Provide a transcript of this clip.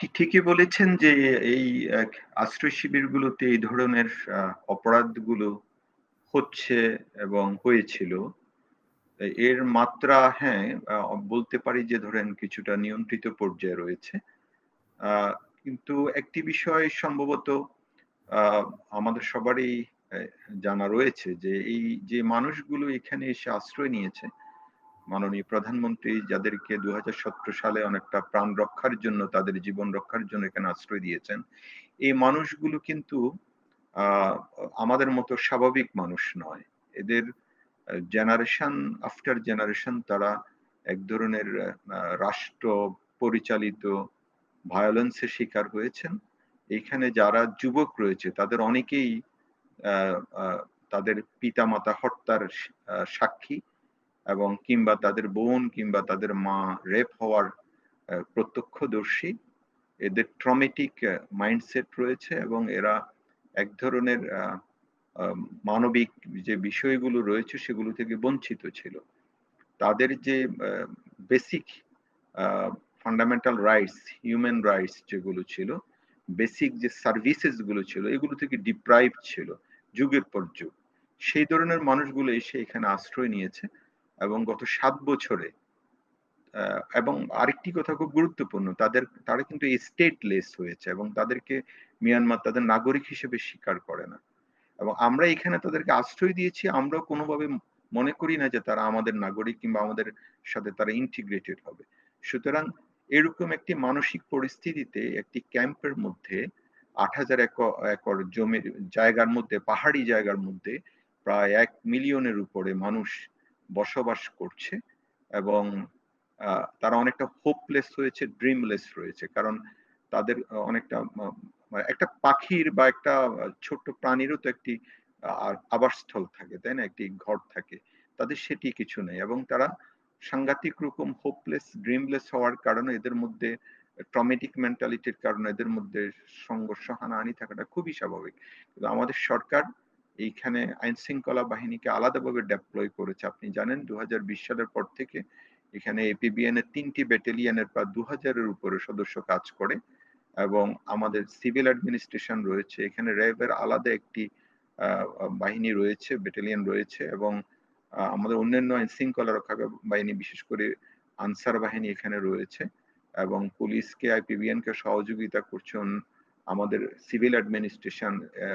আপনি ঠিকই বলেছেন যে এই আশ্রয় শিবিরগুলোতে এই ধরনের অপরাধগুলো হচ্ছে এবং হয়েছিল। এর মাত্রা হ্যাঁ, বলতে পারি যে ধরেন কিছুটা নিয়ন্ত্রিত পর্যায়ে রয়েছে। কিন্তু একটি বিষয় সম্ভবত আমাদের সবারই জানা রয়েছে যে এই যে মানুষগুলো এখানে এসে আশ্রয় নিয়েছে, মাননীয় প্রধানমন্ত্রী যাদেরকে ২০১৭ সালে অনেকটা প্রাণ রক্ষার জন্য, তাদের জীবন রক্ষার জন্য এখানে আশ্রয় দিয়েছেন। এই মানুষগুলো কিন্তু আমাদের মতো স্বাভাবিক মানুষ নয়। এদের জেনারেশন আফটার জেনারেশন তারা এক ধরনের রাষ্ট্র পরিচালিত ভায়োলেন্সের শিকার হয়েছেন। এখানে যারা যুবক রয়েছে, তাদের অনেকেই তাদের পিতামাতা হত্যার সাক্ষী এবং কিংবা তাদের বোন কিংবা তাদের মা রেপ হওয়ার প্রত্যক্ষদর্শী। এদের ট্রমেটিক মাইন্ডসেট রয়েছে এবং এরা এক ধরনের মানবিক যে বিষয়গুলো রয়েছে সেগুলো থেকে বঞ্চিত ছিল। তাদের যে basic fundamental rights, human rights যেগুলো ছিল, বেসিক যে সার্ভিসেসগুলো ছিল এগুলো থেকে ডিপ্রাইভ ছিল যুগের পর যুগ। সেই ধরনের মানুষগুলো এসে এখানে আশ্রয় নিয়েছে এবং গত সাত বছরে এবং আরেকটি কথা খুব গুরুত্বপূর্ণ তাদের তারা কিন্তু স্টেটলেস হয়েছে এবং তাদেরকে মিয়ানমার তাদের নাগরিক হিসেবে স্বীকার করে না। এবং আমরা এখানে তাদেরকে আশ্রয় দিয়েছি আমরাও কোনোভাবে মনে করি না যে তারা আমাদের নাগরিক কিংবা আমাদের সাথে তারা ইন্টিগ্রেটেড হবে। সুতরাং এরকম একটি মানসিক পরিস্থিতিতে একটি ক্যাম্পের মধ্যে ৮,০০০ এক একর জমির জায়গার মধ্যে পাহাড়ি জায়গার মধ্যে প্রায় এক মিলিয়নের উপরে মানুষ বসবাস করছে এবং তারা অনেকটা হোপলেস হয়েছে, ড্রিমলেস রয়েছে। কারণ তাদের অনেকটা একটা পাখির বা একটা ছোট্ট প্রাণীরও তো একটি আবাসস্থল থাকে, তাই না? একটি ঘর থাকে। তাদের সেটি কিছু নেই এবং তারা সাংঘাতিক রকম হোপলেস, ড্রিমলেস হওয়ার কারণে এদের মধ্যে ট্রমেটিক মেন্টালিটির কারণে এদের মধ্যে সংঘর্ষ হানাহানি থাকাটা খুবই স্বাভাবিক। কিন্তু আমাদের সরকার এইখানে আইনশৃঙ্খলা বাহিনীকে আলাদাভাবে ডেপ্লয় করেছে। আপনি জানেন ২০২০ সালের পর থেকে এখানে এপিবিএন এর ৩ টি ব্যাটালিয়নের প্রায় দু হাজারের উপরে সদস্য কাজ করে এবং আমাদের সিভিল অ্যাডমিনিস্ট্রেশন রয়েছে। এখানে র‍্যাবের আলাদা একটি বাহিনী রয়েছে, ব্যাটালিয়ন রয়েছে এবং আমাদের অন্যান্য আইনশৃঙ্খলা রক্ষা বাহিনী বিশেষ করে আনসার বাহিনী এখানে রয়েছে এবং পুলিশকে আইপিবিএন কে সহযোগিতা করছেন আমাদের সিভিল অ্যাডমিনিস্ট্রেশন অ্যা